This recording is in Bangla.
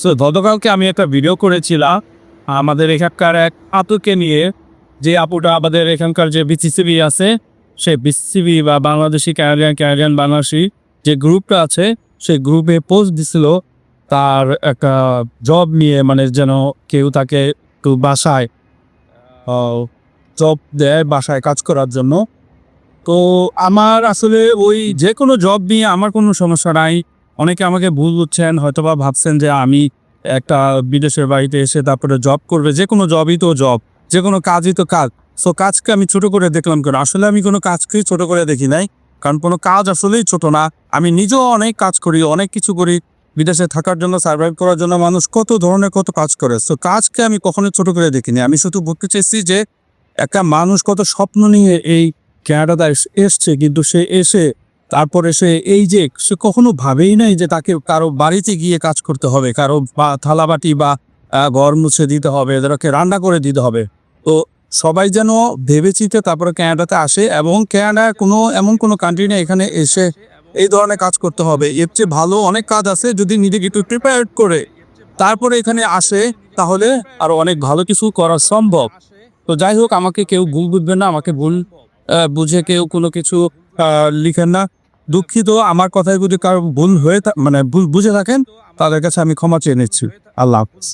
সো গতকালকে আমি একটা ভিডিও করেছিলাম, আমাদের এখানকার এক আপুকে নিয়ে, যে আপুটা আমাদের এখানকার যে বিসিসিবি আছে, সেই বিসিসিবি বা বাংলাদেশি ক্যানাডিয়ান ক্যানাডিয়ান বাংলাদেশি যে গ্রুপটা আছে, সেই গ্রুপে পোস্ট দিছিল তার একটা জব নিয়ে মানে যেন কেউ তাকে একটু বাসায় জব দেয় বাসায় কাজ করার জন্য। তো আমার আসলে ওই যে কোনো জব নিয়ে আমার কোনো সমস্যা নাই। অনেকে আমাকে ভুল বুঝছেন, হয়তোবা ভাবছেন যে আমি একটা বিদেশের বাড়িতে এসে তারপরে জব করবে, যে কোনো জবই তো জব যে কোনো কাজই তো কাজ। সো কাজকে আমি ছোট করে দেখলাম কেন? আসলে আমি কোনো কাজকেই ছোট করে দেখি নাই, কারণ কোনো কাজ আসলেই ছোট না। আমি নিজেও অনেক কাজ করি, অনেক কিছু করি। বিদেশে থাকার জন্য সার্ভাইভ করার জন্য মানুষ কত ধরনের কত কাজ করে। সো কাজকে আমি কখনোই ছোট করে দেখিনি। আমি শুধু বলতে চাইছি যে একটা মানুষ কত স্বপ্ন নিয়ে এই ক্যানাডাতে এস- এসছে, কিন্তু সে এসে তারপরে সে এই যে সে কখনো ভাবেই নাই যে তাকে কারও বাড়িতে গিয়ে কাজ করতে হবে, কারও বা থালাবাটি বা ঘর মুছে দিতে হবে, এদেরকে রান্না করে দিতে হবে। তো সবাই যেন ভেবেচিন্তে তারপরে ক্যানাডাতে আসে এবং ক্যানাডা কোনো, এমন কোনো কান্ট্রি নেই এখানে এসে এই ধরনের কাজ করতে হবে। এর চেয়ে ভালো অনেক কাজ আছে যদি নিজেকে একটু প্রিপেয়ার করে তারপরে এখানে আসে তাহলে আরও অনেক ভালো কিছু করা সম্ভব। তো যাই হোক, আমাকে কেউ ভুল বুঝবেন না, আমাকে ভুল বুঝে কেউ কোনো কিছু লিখেন না। দুঃখিত, আমার কথায় যদি কারও ভুল হয়ে মানে ভুল বুঝে থাকেন, তাদের কাছে আমি ক্ষমা চেয়ে নিচ্ছি। আল্লাহ হাফিজ।